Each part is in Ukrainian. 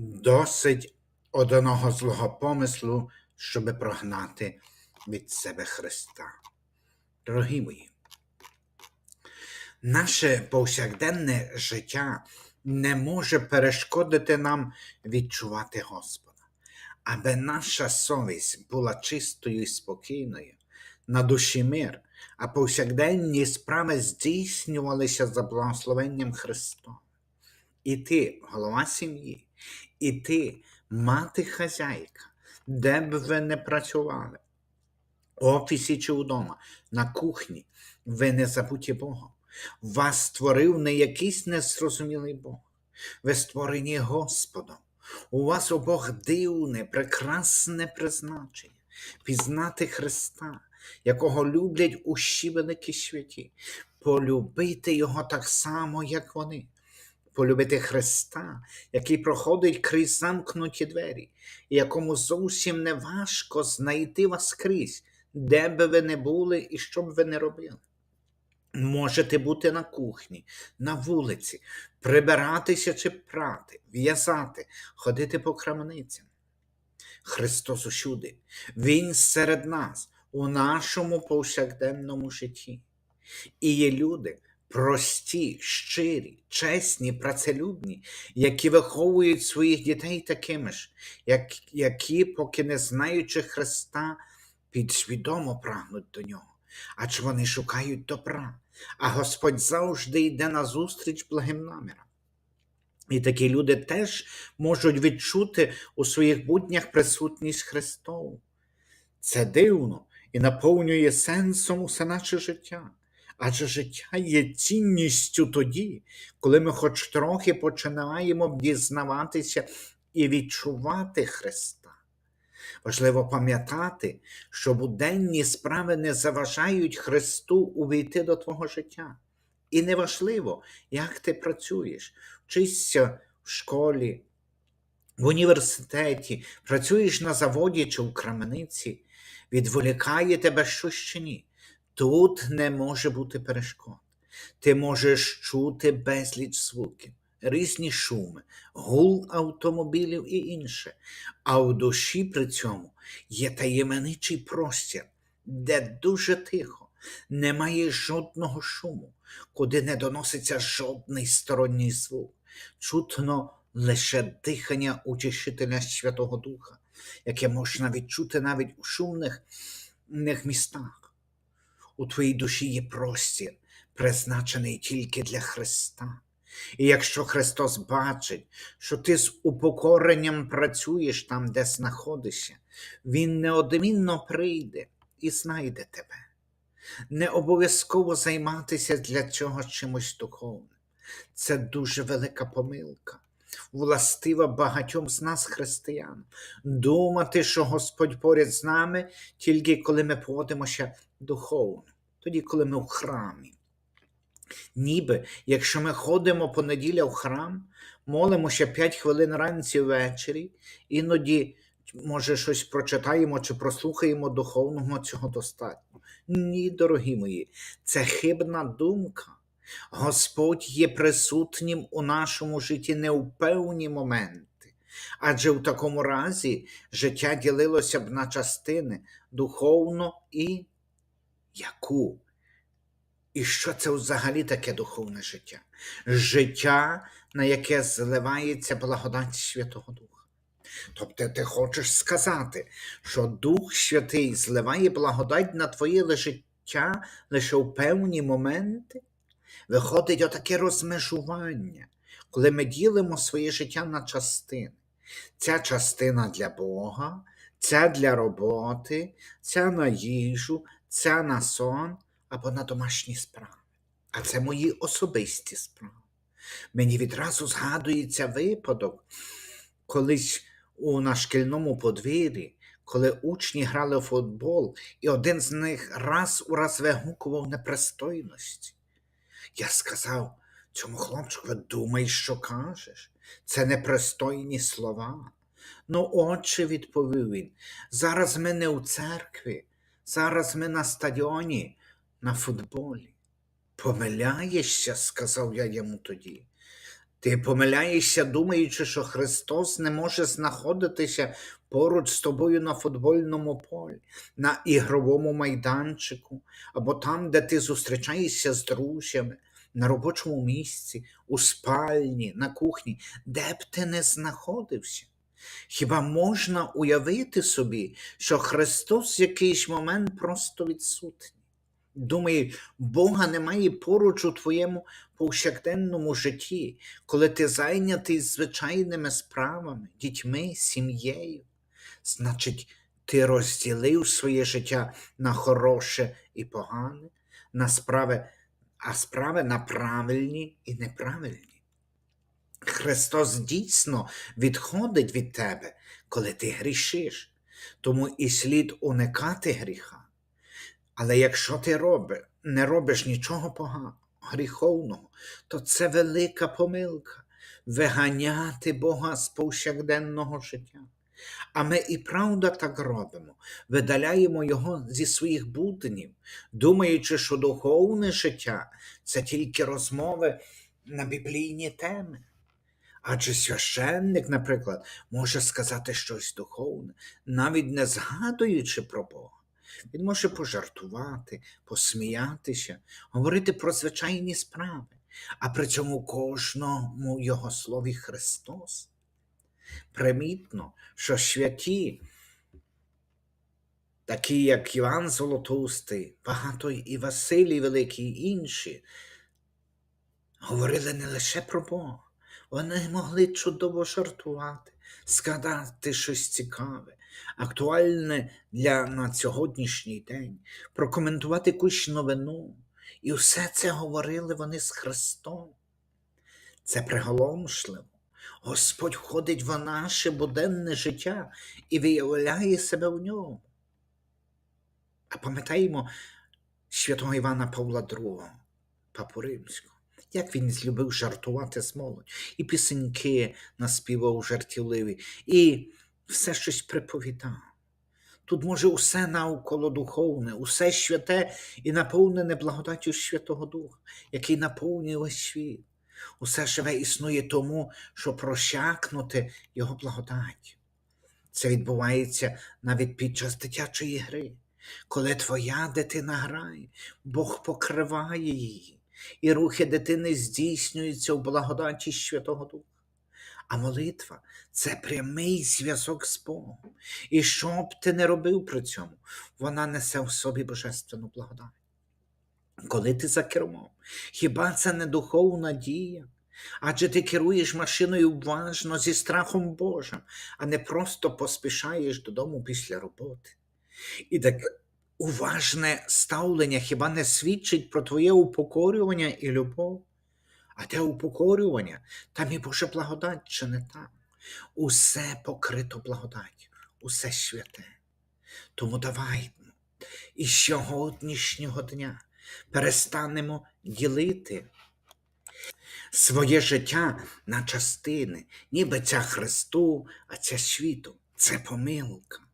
Досить одного злого помислу, щоби прогнати від себе Христа. Дорогі мої, наше повсякденне життя не може перешкодити нам відчувати Господа. Аби наша совість була чистою і спокійною, на душі мир, а повсякденні справи здійснювалися за благословенням Христом. І ти, голова сім'ї, і ти, мати хазяйка, де б ви не працювали, в офісі чи вдома, на кухні, ви не забуті Богом. Вас створив не якийсь незрозумілий Бог. Ви створені Господом. У вас у Бог дивне, прекрасне призначення пізнати Христа, якого люблять усі великі святі, полюбити Його так само, як вони, полюбити Христа, який проходить крізь замкнуті двері, і якому зовсім не важко знайти вас скрізь, де би ви не були і що б ви не робили. Можете бути на кухні, на вулиці, прибиратися чи прати, в'язати, ходити по крамницям. Христос усюди, Він серед нас, у нашому повсякденному житті. І є люди прості, щирі, чесні, працелюбні, які виховують своїх дітей такими ж, як, які, поки не знаючи Христа, підсвідомо прагнуть до нього, адже вони шукають добра, а Господь завжди йде назустріч благим намірам. І такі люди теж можуть відчути у своїх буднях присутність Христову. Це дивно і наповнює сенсом усе наше життя. Адже життя є цінністю тоді, коли ми хоч трохи починаємо дізнаватися і відчувати Христа. Важливо пам'ятати, що буденні справи не заважають Христу увійти до твого життя. І неважливо, як ти працюєш, вчишся в школі, в університеті, працюєш на заводі чи в крамниці, відволікає тебе щось чи ні. Тут не може бути перешкод. Ти можеш чути безліч звуків, різні шуми, гул автомобілів і інше. А в душі при цьому є таємничий простір, де дуже тихо, немає жодного шуму, куди не доноситься жодний сторонній звук. Чутно лише дихання утішителя Святого Духа, яке можна відчути навіть у шумних містах. У твоїй душі є простір, призначений тільки для Христа. І якщо Христос бачить, що ти з упокоренням працюєш там, де знаходишся, Він неодмінно прийде і знайде тебе. Не обов'язково займатися для цього чимось духовним. Це дуже велика помилка. Властива багатьом з нас, християн, думати, що Господь поряд з нами тільки коли ми поводимося духовно, тоді, коли ми в храмі. Ніби, якщо ми ходимо по неділя в храм, молимося 5 хвилин ранці ввечері, іноді, може, щось прочитаємо чи прослухаємо духовного цього достатньо. Ні, дорогі мої, це хибна думка. Господь є присутнім у нашому житті не у певні моменти, адже в такому разі життя ділилося б на частини духовно і яку. І що це взагалі таке духовне життя? Життя, на яке зливається благодать Святого Духа. Тобто ти хочеш сказати, що Дух Святий зливає благодать на твоє життя лише у певні моменти? Виходить отаке розмежування, коли ми ділимо своє життя на частини. Ця частина для Бога, ця для роботи, ця на їжу, ця на сон або на домашні справи. А це мої особисті справи. Мені відразу згадується випадок, колись у на шкільному подвір'ї, коли учні грали в футбол, і один з них раз у раз вигукував непристойності. Я сказав цьому хлопчику, думай, що кажеш, це непристойні слова. Ну, отче, відповів він, зараз ми не у церкві, зараз ми на стадіоні, на футболі. Помиляєшся, сказав я йому тоді. Ти помиляєшся, думаючи, що Христос не може знаходитися поруч з тобою на футбольному полі, на ігровому майданчику, або там, де ти зустрічаєшся з друзями, на робочому місці, у спальні, на кухні, де б ти не знаходився. Хіба можна уявити собі, що Христос в якийсь момент просто відсутній? Думаю, Бога немає поруч у твоєму повсякденному житті, коли ти зайнятий звичайними справами, дітьми, сім'єю. Значить, ти розділив своє життя на хороше і погане, на справи, а справи на правильні і неправильні. Христос дійсно відходить від тебе, коли ти грішиш, тому і слід уникати гріха. Але якщо ти роби, не робиш нічого поганого, гріховного, то це велика помилка виганяти Бога з повсякденного життя. А ми і правда так робимо, видаляємо Його зі своїх буднів, думаючи, що духовне життя це тільки розмови на біблійні теми. Адже священник, наприклад, може сказати щось духовне, навіть не згадуючи про Бога. Він може пожартувати, посміятися, говорити про звичайні справи, а при цьому кожному його слові Христос. Примітно, що святі, такі як Іван Золотустий, багато і Василій Великий, інші, говорили не лише про Бога, вони могли чудово жартувати, згадати щось цікаве, актуальне для на сьогоднішній день, прокоментувати якусь новину. І все це говорили вони з Христом. Це приголомшливо. Господь входить в наше буденне життя і виявляє себе в ньому. А пам'ятаємо святого Івана Павла II, Папу Римського, як він злюбив жартувати з молодь, і пісеньки наспівав жартівливі, і все щось приповідав. Тут може усе навколо духовне, усе святе і наповнене благодаттю Святого Духа, який наповнює весь світ. Усе живе існує тому, що просякнути Його благодаттю. Це відбувається навіть під час дитячої гри. Коли твоя дитина грає, Бог покриває її, і рухи дитини здійснюються в благодаті Святого Духа. А молитва це прямий зв'язок з Богом. І що б ти не робив при цьому, вона несе в собі божественну благодать. Коли ти за кермом, хіба це не духовна дія? Адже ти керуєш машиною уважно зі страхом Божим, а не просто поспішаєш додому після роботи. І так уважне ставлення хіба не свідчить про твоє упокорювання і любов? А те упокорювання, там і Божа благодать, чи не так? Усе покрито благодаттю, усе святе. Тому давай із сьогоднішнього дня перестанемо ділити своє життя на частини, ніби ця Христу, а ця світу. Це помилка.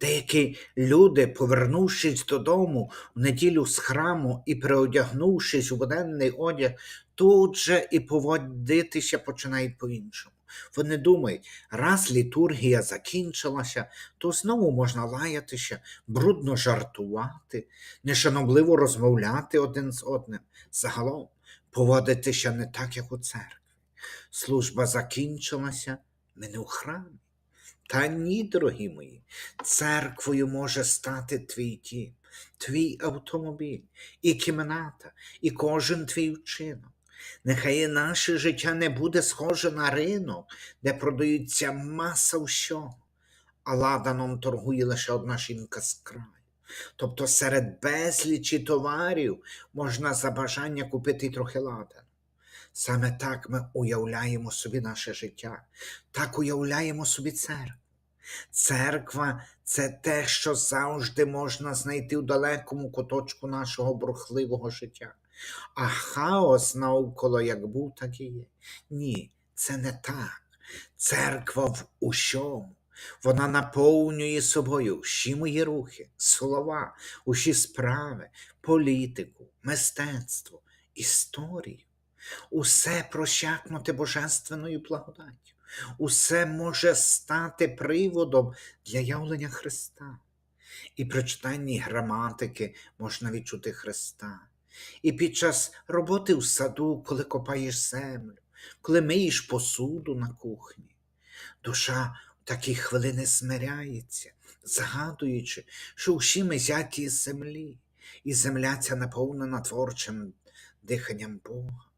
Деякі люди, повернувшись додому в неділю з храму і переодягнувшись у буденний одяг, тут же і поводитися починають по-іншому. Вони думають, раз літургія закінчилася, то знову можна лаятися, брудно жартувати, нешанобливо розмовляти один з одним. Загалом поводитися не так, як у церкві. Служба закінчилася, ми не у храмі. Та ні, дорогі мої, церквою може стати твій дім, твій автомобіль, і кімната, і кожен твій вчинок. Нехай наше життя не буде схоже на ринок, де продаються маса всього, а ладаном торгує лише одна жінка з краю. Тобто серед безлічі товарів можна за бажання купити трохи ладану. Саме так ми уявляємо собі наше життя, так уявляємо собі церкву. Церква це те, що завжди можна знайти в далекому куточку нашого бурхливого життя. А хаос навколо як був, так і є. Ні, це не так. Церква в усьому. Вона наповнює собою всі мої рухи, слова, усі справи, політику, мистецтво, історію. Усе просякнути божественною благодаттю. Усе може стати приводом для явлення Христа. І при читанні граматики можна відчути Христа. І під час роботи в саду, коли копаєш землю, коли миєш посуду на кухні, душа в такі хвилини смиряється, згадуючи, що всі ми зяті з землі, і земля ця наповнена творчим диханням Бога.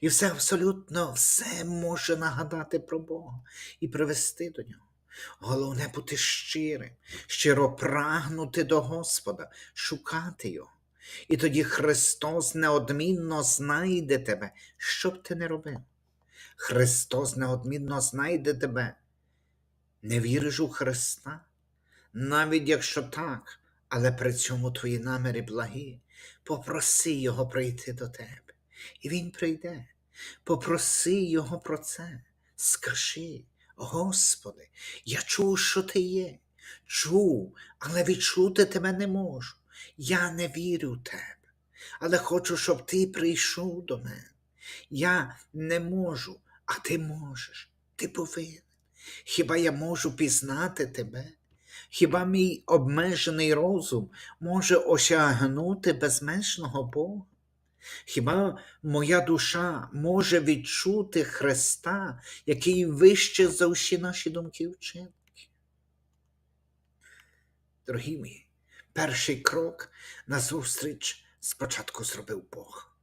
І все абсолютно все може нагадати про Бога і привести до нього. Головне бути щирим, щиро прагнути до Господа, шукати Його. І тоді Христос неодмінно знайде тебе, що б ти не робив. Христос неодмінно знайде тебе. Не віриш у Христа? Навіть якщо так, але при цьому твої наміри благі, попроси Його прийти до тебе. І Він прийде. Попроси Його про це. Скажи, Господи, я чув, що Ти є. Чув, але відчути тебе не можу. Я не вірю в тебе, але хочу, щоб ти прийшов до мене. Я не можу, а ти можеш, ти повинен. Хіба я можу пізнати тебе? Хіба мій обмежений розум може осягнути безмежного Бога? Хіба моя душа може відчути Христа, який вище за всі наші думки вчинки? Дорогі мої, перший крок назустріч спочатку зробив Бог.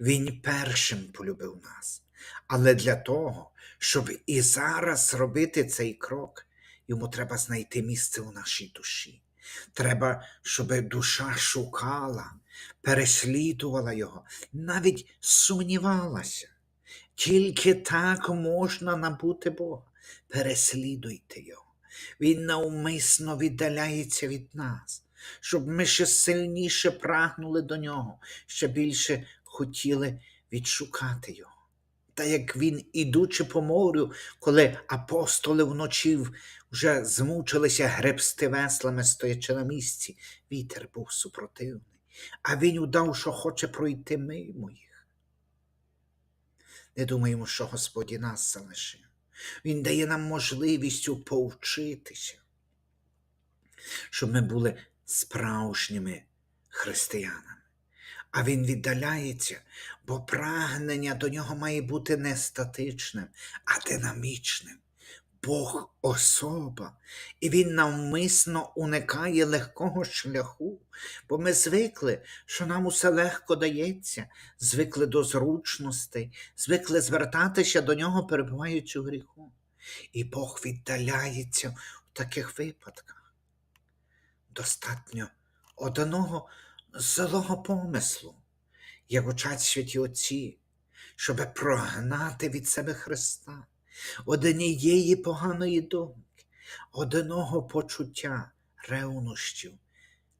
Він першим полюбив нас. Але для того, щоб і зараз зробити цей крок, йому треба знайти місце у нашій душі. Треба, щоб душа шукала, переслідувала його, навіть сумнівалася. Тільки так можна набути Бога. Переслідуйте його. Він навмисно віддаляється від нас, щоб ми ще сильніше прагнули до нього, ще більше хотіли відшукати його. Та як він, ідучи по морю, коли апостоли вночі вже змучилися гребсти веслами, стоячи на місці, вітер був супротивний, а він удав, що хоче пройти мимо їх. Не думаємо, що Господь нас залишив. Він дає нам можливість повчитися, щоб ми були справжніми християнами. А він віддаляється, бо прагнення до нього має бути не статичним, а динамічним. Бог особа, і він навмисно уникає легкого шляху, бо ми звикли, що нам усе легко дається, звикли до зручностей, звикли звертатися до нього, перебуваючи в гріху. І Бог віддаляється в таких випадках. Достатньо одного злого помислу, як учать святі Отці, щоб прогнати від себе Христа, однієї поганої думки, одного почуття ревнощів,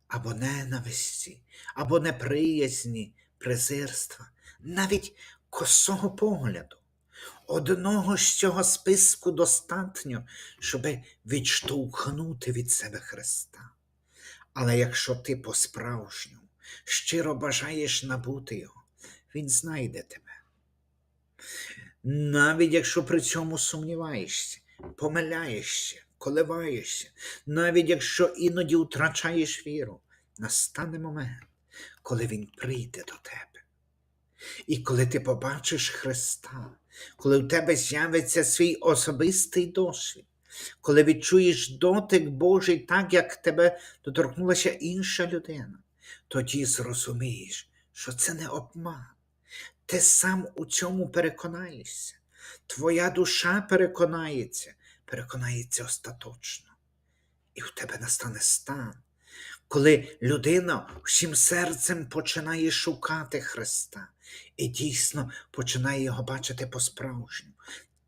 або ненависті, або неприязні, презирства, навіть косого погляду. Одного з цього списку достатньо, щоб відштовхнути від себе Христа. Але якщо ти по-справжньому щиро бажаєш набути його, він знайде тебе. Навіть якщо при цьому сумніваєшся, помиляєшся, коливаєшся, навіть якщо іноді втрачаєш віру, настане момент, коли він прийде до тебе. І коли ти побачиш Христа, коли в тебе з'явиться свій особистий досвід, коли відчуєш дотик Божий так, як тебе доторкнулася інша людина, тоді зрозумієш, що це не обман. Ти сам у цьому переконаєшся. Твоя душа переконається, переконається остаточно. І в тебе настане стан, коли людина всім серцем починає шукати Христа і дійсно починає його бачити по-справжньому,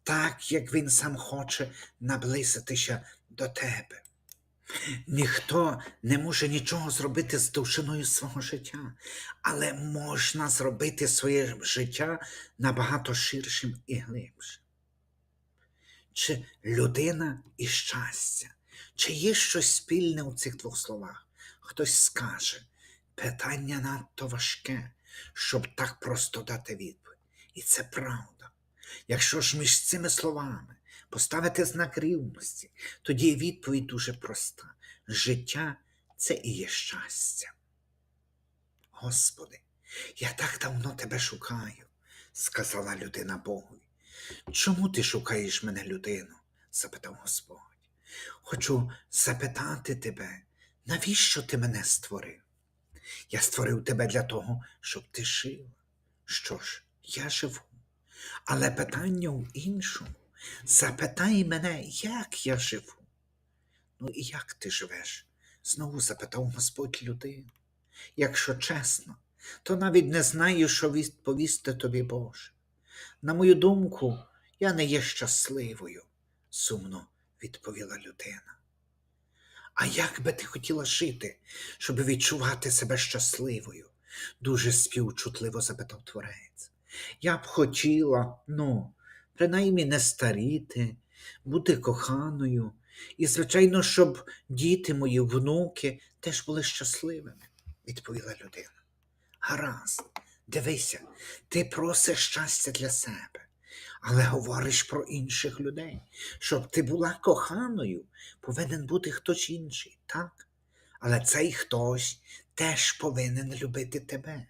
так як він сам хоче наблизитися до тебе. Ніхто не може нічого зробити з довжиною свого життя, але можна зробити своє життя набагато ширшим і глибшим. Чи людина і щастя? Чи є щось спільне у цих двох словах? Хтось скаже, питання надто важке, щоб так просто дати відповідь. І це правда. Якщо ж між цими словами поставити знак рівності, тоді відповідь дуже проста. Життя це і є щастя. Господи, я так давно тебе шукаю, сказала людина Богові. Чому ти шукаєш мене, людину? запитав Господь. Хочу запитати тебе, навіщо ти мене створив? Я створив тебе для того, щоб ти жив. Що ж, я живу. Але питання в іншому. Запитай мене, як я живу. Ну і як ти живеш? знову запитав Господь людину. Якщо чесно, то навіть не знаю, що відповісти тобі, Боже. На мою думку, я не є щасливою, сумно відповіла людина. А як би ти хотіла жити, щоб відчувати себе щасливою? дуже співчутливо запитав творець. Я б хотіла, ну, принаймні не старіти, бути коханою, і, звичайно, щоб діти мої, внуки теж були щасливими, відповіла людина. Гаразд, дивися, ти просиш щастя для себе, але говориш про інших людей. Щоб ти була коханою, повинен бути хтось інший, так? Але цей хтось теж повинен любити тебе.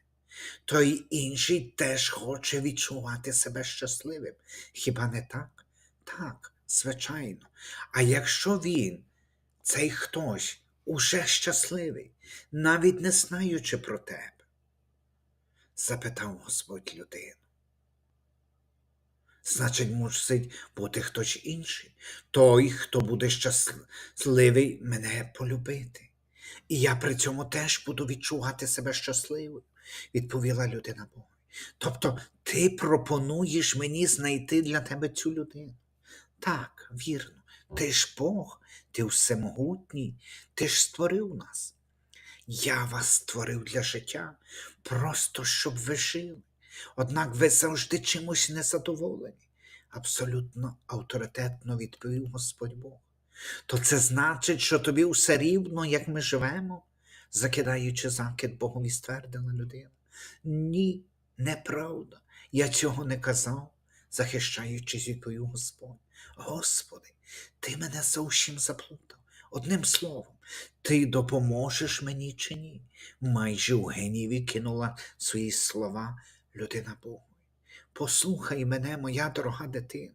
Той інший теж хоче відчувати себе щасливим. Хіба не так? Так, звичайно. А якщо він, цей хтось, уже щасливий, навіть не знаючи про тебе, запитав Господь людину. Значить, мусить бути хтось інший, той, хто буде щасливий мене полюбити. І я при цьому теж буду відчувати себе щасливою, відповіла людина Богу. Тобто ти пропонуєш мені знайти для тебе цю людину. Так, вірно, ти ж Бог, ти всемогутній, ти ж створив нас. Я вас створив для життя, просто щоб ви жили. Однак ви завжди чимось незадоволені, абсолютно авторитетно відповів Господь Бог. То це значить, що тобі все рівно, як ми живемо, закидаючи закид Богові ствердила людина. Ні, неправда. Я цього не казав, захищаючись, відповів Господь. Господи, ти мене зовсім заплутав. Одним словом, ти допоможеш мені чи ні? Майже у гніві кинула свої слова людина Богу. Послухай мене, моя дорога дитино,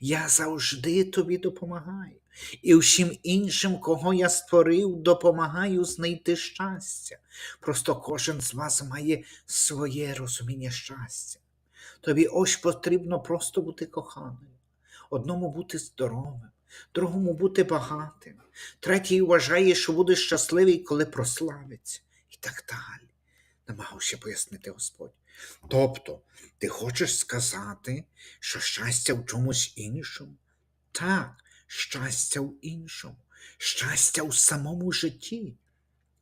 я завжди тобі допомагаю, і всім іншим, кого я створив, допомагаю знайти щастя. Просто кожен з вас має своє розуміння щастя. Тобі ось потрібно просто бути коханою, одному бути здоровим, другому бути багатим, третій вважає, що буде щасливий, коли прославиться, і так далі. Намагався пояснити Господь. Тобто, ти хочеш сказати, що щастя в чомусь іншому? Так, щастя в іншому, щастя у самому житті.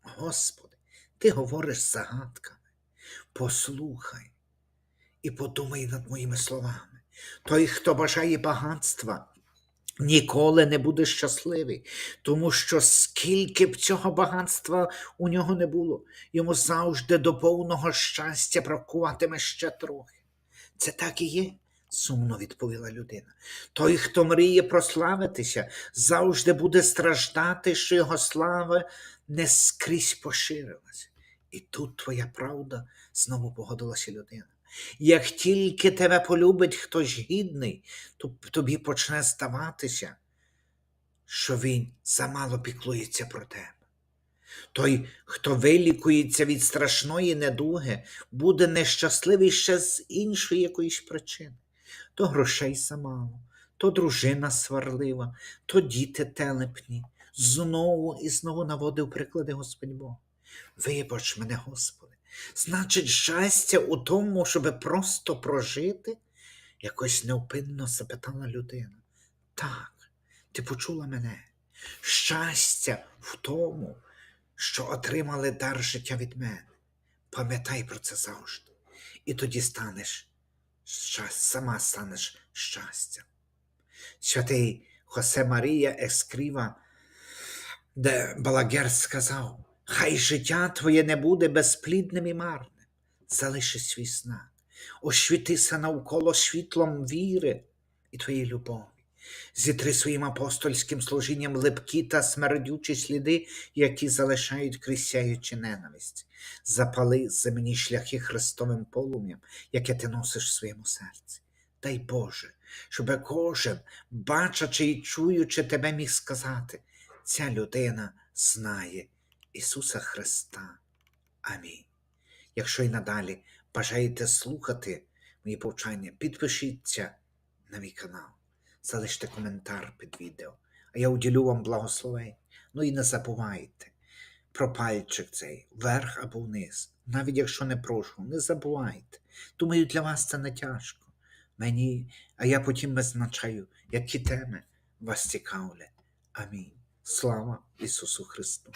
Господи, ти говориш загадками. Послухай і подумай над моїми словами. Той, хто бажає багатства, ніколи не буде щасливий, тому що скільки б цього багатства у нього не було, йому завжди до повного щастя бракуватиме ще трохи. Це так і є, сумно відповіла людина. Той, хто мріє прославитися, завжди буде страждати, що його слава не скрізь поширилась. І тут твоя правда, знову погодилася людина. Як тільки тебе полюбить хтось гідний, то тобі почне здаватися, що він замало піклується про тебе. Той, хто вилікується від страшної недуги, буде нещасливий ще з іншої якоїсь причини. То грошей замало, то дружина сварлива, то діти телепні. Знову і знову наводив приклади Господь Бог. Вибач мене, Господи, значить, щастя у тому, щоб просто прожити? якось невпинно запитала людина. Так, ти почула мене. Щастя в тому, що отримали дар життя від мене. Пам'ятай про це завжди. І тоді станеш сама станеш щастям. Святий Хосе Марія Ескріва, де Балагер сказав, хай життя твоє не буде безплідним і марним, залиши свій знак. освітися навколо світлом віри і твоєї любові. Зітри своїм апостольським служінням липкі та смердючі сліди, які залишають крізь сяючі ненависть. Запали земні шляхи Христовим полум'ям, яке ти носиш в своєму серці. Дай Боже, щоб кожен, бачачи і чуючи тебе, міг сказати, ця людина знає Ісуса Христа. Амінь. Якщо й надалі бажаєте слухати мої повчання, підпишіться на мій канал, залиште коментар під відео, а я уділю вам благословень. Ну і не забувайте про пальчик цей, вверх або вниз. Навіть якщо не прошу, не забувайте. Думаю, для вас це не тяжко. Мені, а я потім визначаю, які теми вас цікавлять. Амінь. Слава Ісусу Христу!